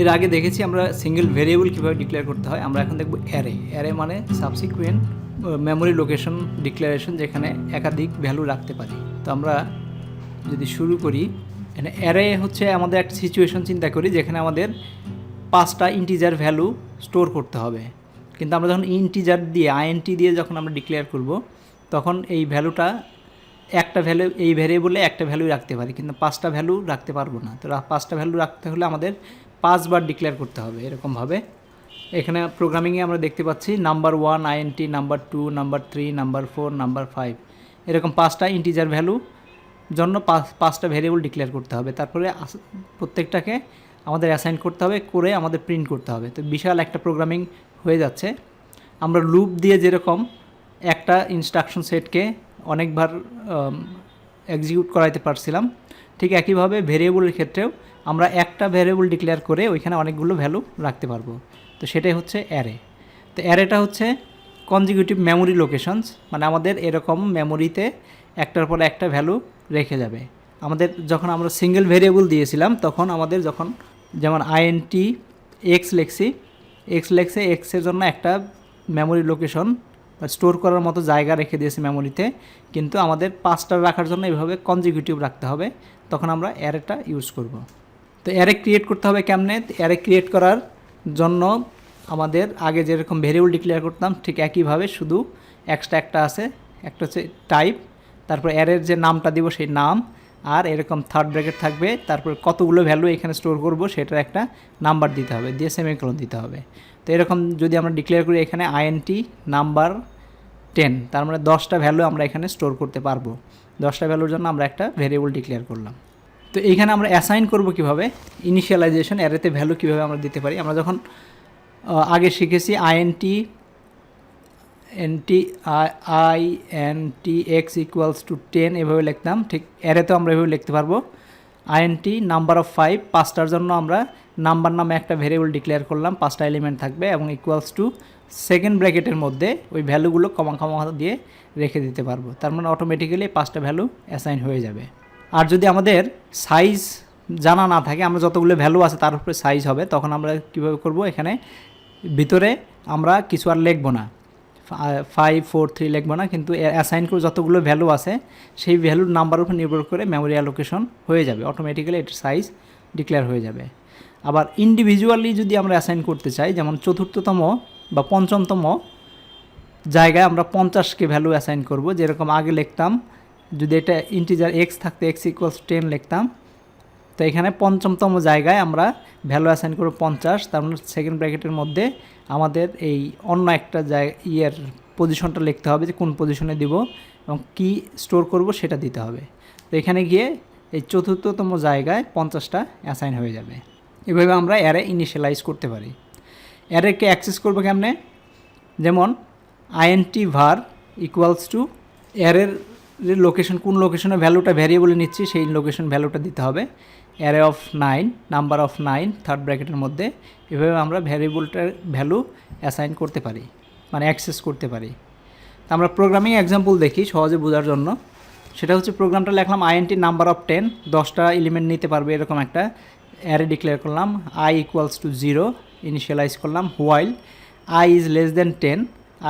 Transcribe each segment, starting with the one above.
এর আগে দেখেছি আমরা সিঙ্গেল ভেরিয়েবল কীভাবে ডিক্লেয়ার করতে হয়। আমরা এখন দেখব অ্যারে অ্যারে মানে সাবসিকুয়েন্ট মেমোরি লোকেশন ডিক্লারেশন যেখানে একাধিক ভ্যালু রাখতে পারি। তো আমরা যদি শুরু করি, এখানে অ্যারে হচ্ছে আমাদের একটা সিচুয়েশন চিন্তা করি, যেখানে আমাদের পাঁচটা ইন্টিজার ভ্যালু স্টোর করতে হবে। কিন্তু আমরা যখন ইন্টিজার দিয়ে আইএনটি দিয়ে যখন আমরা ডিক্লেয়ার করব, তখন এই ভ্যালুটা একটা ভ্যালু এই ভ্যারিয়েবলে একটা ভ্যালু রাখতে পারি, কিন্তু পাঁচটা ভ্যালু রাখতে পারব না। তো পাঁচটা ভ্যালু রাখতে হলে আমাদের পাঁচবার ডিক্লেয়ার করতে হবে এরকমভাবে। এখানে প্রোগ্রামিংয়ে আমরা দেখতে পাচ্ছি number one int number two number three number four number five এরকম পাঁচটা ইন্টিজার ভ্যালু জন্য পাঁচ, পাঁচটা ভেরিয়েবল ডিক্লেয়ার করতে হবে। তারপরে প্রত্যেকটাকে আমাদের অ্যাসাইন করতে হবে, করে আমাদের প্রিন্ট করতে হবে। তো বিশাল একটা প্রোগ্রামিং হয়ে যাচ্ছে। আমরা লুপ দিয়ে যেরকম একটা ইনস্ট্রাকশন সেটকে অনেকবার এক্সিকিউট করাইতে পারছিলাম, ঠিক একইভাবে ভেরিয়েবলের ক্ষেত্রেও আমরা একটা ভেরিয়েবল ডিক্লেয়ার করে ওইখানে অনেকগুলো ভ্যালু রাখতে পারব। তো সেটাই হচ্ছে অ্যারে তো অ্যারেটা হচ্ছে কনজিকিউটিভ মেমোরি লোকেশনস মানে আমাদের এরকম মেমোরিতে একটার পর একটা ভ্যালু রেখে যাবে। আমাদের যখন আমরা সিঙ্গেল ভেরিয়েবল দিয়েছিলাম, তখন আমাদের যখন যেমন আইএনটি এক্স লেখছি এক্স লেখছে এক্সের জন্য একটা মেমোরি লোকেশন বা স্টোর করার মতো জায়গা রেখে দিয়েছি মেমোরিতে কিন্তু আমাদের পাঁচটা রাখার জন্য এভাবে কনজিকিউটিভ রাখতে হবে, তখন আমরা অ্যারেটা ইউজ করব। তো অ্যারে ক্রিয়েট করতে হবে কেমনে? অ্যারে ক্রিয়েট করার জন্য আমাদের আগে যেরকম ভেরিয়েবল ডিক্লেয়ার করতাম, ঠিক একইভাবে শুধু এক্সট্রা একটা আছে, একটা হচ্ছে টাইপ তারপর অ্যারের যে নামটা দিব সেই নাম, আর এরকম থার্ড ব্র্যাকেট থাকবে, তারপর কতগুলো ভ্যালু এখানে স্টোর করব সেটার একটা নাম্বার দিতে হবে, দিয়ে সেমিকলন দিতে হবে। তো এরকম যদি আমরা ডিক্লেয়ার করি এখানে আইএনটি নাম্বার টেন তার মানে দশটা ভ্যালু আমরা এখানে স্টোর করতে পারব। দশটা ভ্যালুর জন্য আমরা একটা ভেরিয়েবল ডিক্লেয়ার করলাম। তো এইখানে আমরা অ্যাসাইন করব কীভাবে? ইনিশিয়ালাইজেশন অ্যারেতে ভ্যালু কীভাবে আমরা দিতে পারি? আমরা যখন আগে শিখেছি int NT I N T x equals to ten এভাবে লিখতাম, ঠিক অ্যারেতেও আমরা এভাবে লিখতে পারব। আইএনটি নাম্বার অফ ফাইভ পাঁচটার জন্য আমরা নাম্বার নামে একটা ভেরিয়েবল ডিক্লেয়ার করলাম, পাঁচটা এলিমেন্ট থাকবে এবং ইকুয়ালস টু সেকেন্ড ব্র্যাকেটের মধ্যে ওই ভ্যালুগুলো কমা কমা দিয়ে রেখে দিতে পারব। তার মানে অটোমেটিক্যালি পাঁচটা ভ্যালু অ্যাসাইন হয়ে যাবে। আর যদি আমাদের সাইজ জানা না থাকে, আমরা যতগুলো ভ্যালু আছে তার উপরে সাইজ হবে, তখন আমরা কীভাবে করব? এখানে ভিতরে আমরা কিছু আর লিখব না। ফাইভ ফোর থ্রি লিখব না, কিন্তু অ্যাসাইন করে যতগুলো ভ্যালু আছে, সেই ভ্যালুর নাম্বার উপর নির্ভর করে মেমোরি অ্যালোকেশন হয়ে যাবে। অটোমেটিক্যালি এটার সাইজ ডিক্লেয়ার হয়ে যাবে। আবার ইন্ডিভিজুয়ালি যদি আমরা অ্যাসাইন করতে চাই, যেমন চতুর্থতম বা পঞ্চমতম জায়গায় আমরা পঞ্চাশকে ভ্যালু অ্যাসাইন করব, যেরকম আগে লিখতাম যদি এটা ইন্টিজার এক্স থাকতো এক্স ইকুয়ালস টেন লিখতাম, তো এখানে পঞ্চমতম জায়গায় আমরা ভ্যালু অ্যাসাইন করব পঞ্চাশ, তার মানে সেকেন্ড ব্র্যাকেটের মধ্যে আমাদের এই অন্য একটা জায়গা ইয়ের পজিশনটা লিখতে হবে যে কোন পজিশনে দিব এবং কি স্টোর করব সেটা দিতে হবে। তো এখানে গিয়ে এই চতুর্থতম জায়গায় পঞ্চাশটা অ্যাসাইন হয়ে যাবে। এভাবে আমরা অ্যারে ইনিশিয়ালাইজ করতে পারি। অ্যারেকে অ্যাক্সেস করব কেমনে? যেমন আইএনটি ভার ইকুয়ালস টু অ্যারের লোকেশন কোন লোকেশনে ভ্যালুটা ভ্যারিয়েবলে নিচ্ছি, সেই লোকেশন ভ্যালুটা দিতে হবে। Array of nine number of nine third ব্র্যাকেটের মধ্যে। এভাবে আমরা ভ্যারিয়েবলটার ভ্যালু অ্যাসাইন করতে পারি মানে অ্যাক্সেস করতে পারি। তা আমরা প্রোগ্রামিং এক্সাম্পল দেখি সহজে বোঝার জন্য। সেটা হচ্ছে প্রোগ্রামটা লিখলাম আইএনটি নাম্বার অফ টেন দশটা এলিমেন্ট নিতে পারবে এরকম একটা অ্যারে ডিক্লেয়ার করলাম। I equals to zero initialise করলাম while i is less than ten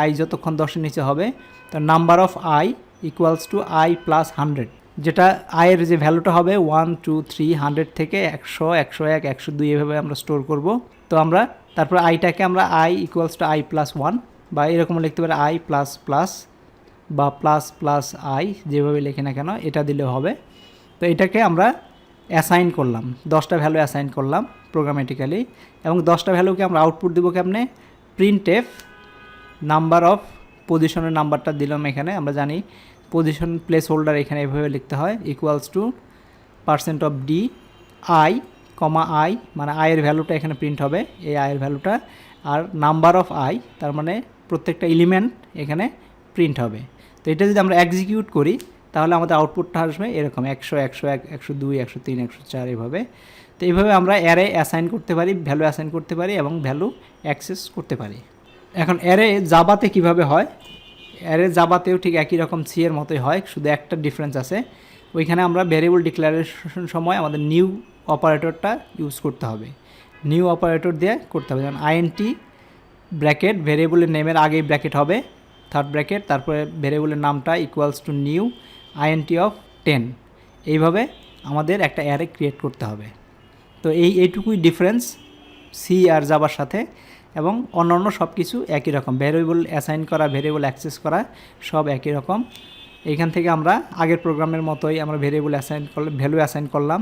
i যতক্ষণ দশের নিচে হবে তো number of i equals to i plus hundred যেটা আয়ের যে ভ্যালুটা হবে ওয়ান টু থ্রি হান্ড্রেড থেকে একশো একশো এক, একশো দুই এভাবে আমরা স্টোর করব। তো আমরা তারপর আইটাকে আমরা i equals to i plus one বা এরকম লিখতে পারি আই প্লাস প্লাস বা প্লাস প্লাস আই যেভাবে লেখে না কেন এটা দিলে হবে। তো এটাকে আমরা অ্যাসাইন করলাম। দশটা ভ্যালু অ্যাসাইন করলাম প্রোগ্রামেটিক্যালি এবং দশটা ভ্যালুকে আমরা আউটপুট দেবো কেমনে? প্রিন্ট এফ নাম্বার অফ পজিশনের নাম্বারটা দিলাম এখানে, আমরা জানি পজিশন প্লেস হোল্ডার এখানে এভাবে লিখতে হয় equals to percent of d i comma i মানে আয়ের ভ্যালুটা এখানে প্রিন্ট হবে, এই আয়ের ভ্যালুটা আর নাম্বার অফ আই তার মানে প্রত্যেকটা এলিমেন্ট এখানে প্রিন্ট হবে। তো এটা যদি আমরা এক্সিকিউট করি, তাহলে আমাদের আউটপুটটা আসবে এরকম, একশো একশো এক, একশো দুই, একশো তিন, একশো চার এভাবে। তো এইভাবে আমরা অ্যারে অ্যাসাইন করতে পারি ভ্যালু অ্যাসাইন করতে পারি এবং ভ্যালু অ্যাক্সেস করতে পারি। এখন অ্যারে জাবাতে কীভাবে হয়? অ্যারে জাবাতেও ঠিক একই রকম সি এর মতোই হয়, শুধু একটা ডিফারেন্স আছে। ওইখানে আমরা ভ্যারিয়েবল ডিক্লারেশন সময় আমাদের নিউ অপারেটরটা ইউজ করতে হবে। নিউ অপারেটর দিয়ে করতে হবে। যেমন আইএনটি ব্র্যাকেট ভেরিয়েবলের নেমের আগেই ব্র্যাকেট হবে থার্ড ব্র্যাকেট তারপরে ভেরিয়েবলের নামটা equals to new int of ten এইভাবে আমাদের একটা অ্যারে ক্রিয়েট করতে হবে। তো এই, এইটুকুই ডিফারেন্স সি আর যাবার সাথে। এবং অন্যান্য সব কিছু একই রকম। ভেরিয়েবল অ্যাসাইন করা ভেরিয়েবল অ্যাক্সেস করা, সব একই রকম। এইখান থেকে আমরা আগের প্রোগ্রামের মতোই আমরা ভেরিয়েবল অ্যাসাইন করলাম ভ্যালু অ্যাসাইন করলাম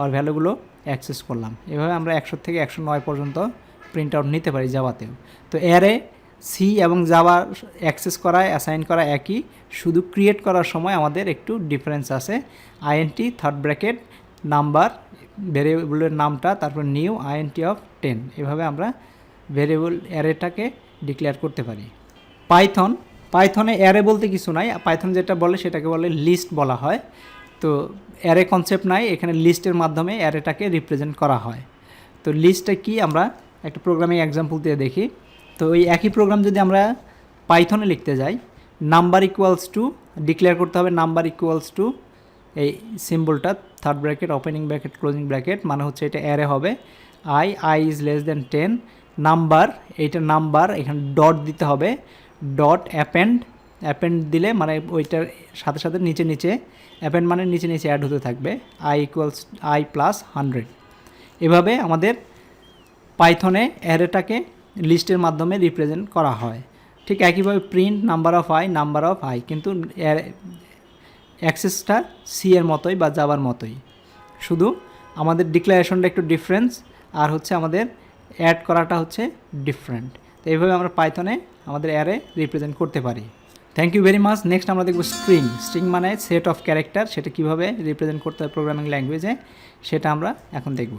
আর ভ্যালুগুলো অ্যাক্সেস করলাম। এভাবে আমরা একশো থেকে একশো নয় পর্যন্ত প্রিন্ট আউট নিতে পারি জাভাতেও তো এরে সি এবং জাভা অ্যাক্সেস করা অ্যাসাইন করা একই। শুধু ক্রিয়েট করার সময় আমাদের একটু ডিফারেন্স আছে। আইএনটি থার্ড ব্র্যাকেট নাম্বার ভেরিয়েবলের নামটা, তারপর নিউ আইএনটি অফ টেন এভাবে আমরা ভেরিয়েবল অ্যারেটাকে ডিক্লেয়ার করতে পারি। পাইথন, পাইথনে অ্যারে বলতে কিছু নাই। পাইথন যেটা বলে সেটাকে বলে লিস্ট বলা হয়। তো অ্যারে কনসেপ্ট নাই, এখানে লিস্টের মাধ্যমে অ্যারেটাকে রিপ্রেজেন্ট করা হয়। তো লিস্টটা কি আমরা একটা প্রোগ্রামিং এক্সাম্পল দিয়ে দেখি। তো ওই একই প্রোগ্রাম যদি আমরা পাইথনে লিখতে যাই, নাম্বার ইকুয়ালস টু, ডিক্লেয়ার করতে হবে নাম্বার ইকুয়ালস টু, এই সিম্বলটা, third bracket, opening bracket, closing bracket মানে হচ্ছে এটা অ্যারে হবে। I i is less than ten number এইটা নাম্বার, এখানে ডট দিতে হবে। ডট অ্যাপেন্ড অ্যাপেন্ড দিলে মানে ওইটার সাথে সাথে নিচে নিচে অ্যাপেন্ড মানে নিচে নিচে অ্যাড হতে থাকবে। I equals i plus hundred এভাবে আমাদের পাইথনে অ্যারেটাকে লিস্টের মাধ্যমে রিপ্রেজেন্ট করা হয়। ঠিক একইভাবে print number of i number of i কিন্তু অ্যাক্সেসটা সি এর মতোই বা যাবার মতোই। শুধু আমাদের ডিক্লারেশনটা একটু ডিফারেন্স আর হচ্ছে আমাদের অ্যাড করাটা হচ্ছে ডিফারেন্ট তো এইভাবে আমরা পাইথনে আমাদের অ্যারে রিপ্রেজেন্ট করতে পারি। Thank you very much next আমরা দেখব স্ট্রিং স্ট্রিং মানে সেট অফ ক্যারেক্টার সেটা কীভাবে রিপ্রেজেন্ট করতে হয় প্রোগ্রামিং ল্যাঙ্গুয়েজে সেটা আমরা এখন দেখব।